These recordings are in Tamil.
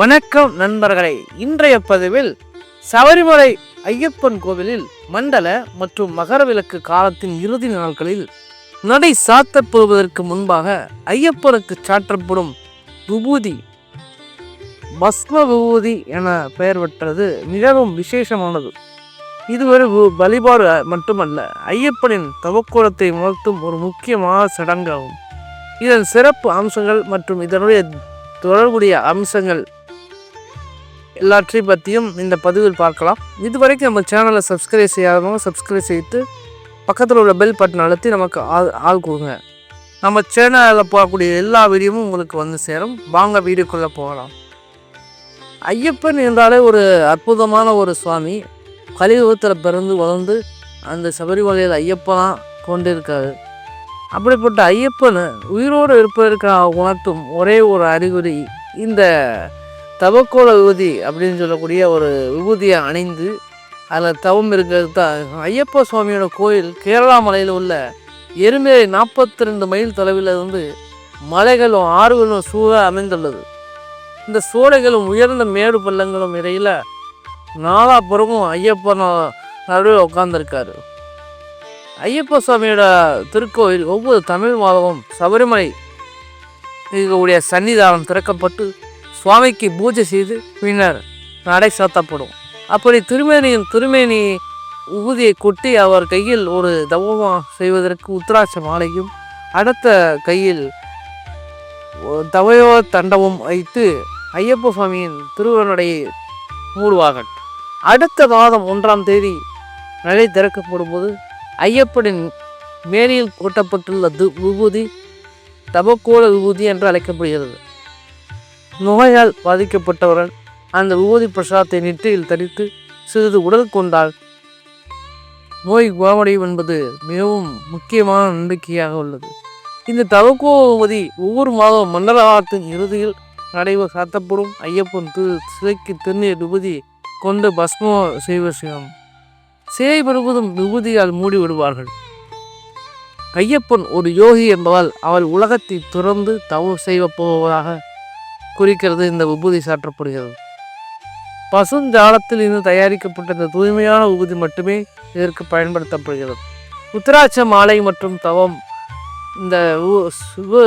வணக்கம் நண்பர்களே. இன்றைய பதிவில் சபரிமலை ஐயப்பன் கோவிலில் மண்டல மற்றும் மகர விளக்கு காலத்தின் இறுதி நாட்களில் நடை சாத்தப்படுவதற்கு முன்பாக ஐயப்பனுக்கு சாற்றப்படும் விபூதி பஸ்ம விபூதி என பெயர் பெற்றது மிகவும் விசேஷமானது. இது ஒரு வழிபாடு மட்டுமல்ல ஐயப்பனின் தவக்கோலத்தை உணர்த்தும் ஒரு முக்கியமான சடங்காகும். இதன் சிறப்பு அம்சங்கள் மற்றும் இதனுடைய தொடர்புடைய அம்சங்கள் எல்லாற்றையும் பற்றியும் இந்த பதிவில் பார்க்கலாம். இதுவரைக்கும் நம்ம சேனலை சப்ஸ்கிரைப் செய்யாதவங்க சப்ஸ்கிரைப் செய்து பக்கத்தில் உள்ள பெல் பட்டன் அழுத்தி நமக்கு ஆள் ஆள் கொடுங்க. நம்ம சேனலில் போகக்கூடிய எல்லா வீடியோவும் உங்களுக்கு வந்து சேரும். வாங்க வீடியோக்குள்ளே போகலாம். ஐயப்பன் என்றாலே ஒரு அற்புதமான ஒரு சுவாமி. கலியுகத்தில் பிறந்து வளர்ந்து அந்த சபரிமலையில் ஐயப்பனாக கொண்டிருக்காரு. அப்படிப்பட்ட ஐயப்பன் உயிரோடு இருப்பதற்காக உணர்த்தும் ஒரே ஒரு அறிகுறி இந்த தவக்கோல விபூதி அப்படின்னு சொல்லக்கூடிய ஒரு விபூதியை அணிந்து அதில் தவம் இருக்கிறது தான். ஐயப்ப சுவாமியோட கோயில் கேரளா மலையில் உள்ள எருமேலி நாற்பத்தி ரெண்டு மைல் தொலைவில் இருந்து மலைகளும் ஆறுகளும் சூழ அமைந்துள்ளது. இந்த சோலைகளும் உயர்ந்த மேடு பள்ளங்களும் இடையில் நாலாபுறமும் ஐயப்பன் நடுவில் உட்கார்ந்துருக்காரு. ஐயப்ப சுவாமியோட திருக்கோயில் ஒவ்வொரு தமிழ் மாதமும் சபரிமலை இருக்கக்கூடிய சன்னிதானம் திறக்கப்பட்டு சுவாமிக்கு பூஜை செய்து பின்னர் நடை சாத்தப்படும். அப்படி திருமேனியின் திருமேனி உகுதியை கொட்டி அவர் கையில் ஒரு தவம் செய்வதற்கு உத்தராட்ச மாலையும் அடுத்த கையில் ஒ- தவயோ வைத்து ஐயப்ப சுவாமியின் திருவருடையை மூடுவார்கள். அடுத்த மாதம் ஒன்றாம் தேதி நடை திறக்கப்படும் போது ஐயப்பனின் மேனியில் கூட்டப்பட்டுள்ள து விபூதி தபக்கோல விபூதி என்று அழைக்கப்படுகிறது. நோயால் பாதிக்கப்பட்டவர்கள் அந்த ஊதி பிரசாதத்தை நெற்றியில் தரித்து சிறிது உடல் கொண்டால் நோய் குணமடையும் என்பது மிகவும் முக்கியமான நம்பிக்கையாக உள்ளது. இந்த தவக்கோ விபூதி ஒவ்வொரு மாதம் மண்டலவாரத்தின் இறுதியில் நடைபெற சாத்தப்படும். ஐயப்பன் திரு சிலைக்கு திருநீர் விபூதி கொண்டு பஸ்மோ செய்வசியம் சிலை பெறுவதும் விபூதியால் மூடி விடுவார்கள். ஐயப்பன் ஒரு யோகி என்பதால் அவள் உலகத்தை துறந்து தவறு செய்ய போவதாக குறிக்கிறது இந்த விபூதி சாற்றப்படுகிறது. பசுஞ்சாலத்தில் இருந்து தயாரிக்கப்பட்ட இந்த தூய்மையான விபூதி மட்டுமே இதற்கு பயன்படுத்தப்படுகிறது. உத்தராட்ச மாலை மற்றும் தவம் இந்த ஊ-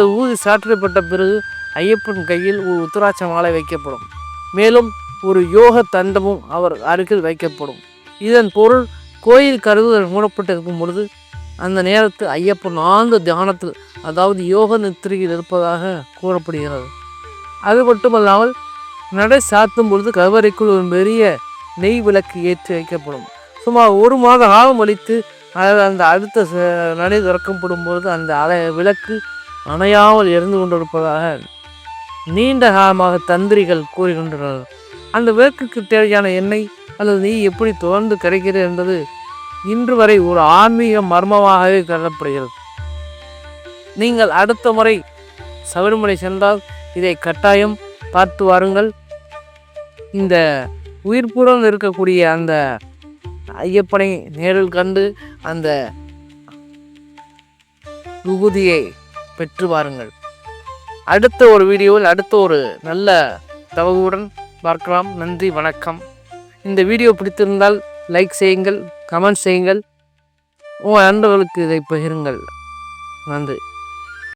ஊதி சாற்றப்பட்ட பிறகு ஐயப்பன் கையில் ஒரு உத்தராட்ச மாலை வைக்கப்படும். மேலும் ஒரு யோக தண்டமும் அவர் அருகில் வைக்கப்படும். இதன் பொருள் கோயில் கருதுகள் மூடப்பட்டிருக்கும் பொழுது அந்த நேரத்தில் ஐயப்பன் ஆழ்ந்த தியானத்தில் அதாவது யோக நித்திரையில் இருப்பதாக கூறப்படுகிறது. அது மட்டுமல்லாமல் நடை சாத்தும் பொழுது கருவறைக்குள் ஒரு பெரிய நெய் விளக்கு ஏற்றி வைக்கப்படும். சுமார் ஒரு மாத காலம் அளித்து அந்த அடுத்த ச- நடை திறக்கப்படும் பொழுது அந்த அலை விளக்கு அணையாமல் இருந்து கொண்டிருப்பதாக நீண்ட காலமாக தந்திரிகள் கூறுகின்றனர். அந்த விளக்குக்கு தேவையான எண்ணெய் அல்லது நெய் எப்படி தொடர்ந்து கிடைக்கிறது என்பது இன்று வரை ஒரு ஆன்மீக மர்மமாகவே கருதப்படுகிறது. நீங்கள் அடுத்த முறை சபரிமலை சென்றால் இதை கட்டாயம் பார்த்து வாருங்கள். இந்த உயிர்ப்புடன் இருக்கக்கூடிய அந்த ஐயப்பனை நேரில் கண்டு அந்த விபூதியை பெற்று வாருங்கள். அடுத்த ஒரு வீடியோவில் அடுத்த ஒரு நல்ல தகவலுடன் பார்க்கலாம். நன்றி வணக்கம். இந்த வீடியோ பிடித்திருந்தால் லைக் செய்யுங்கள் கமெண்ட் செய்யுங்கள். உங்கள் நண்பர்களுக்கு இதை பகிருங்கள். நன்றி.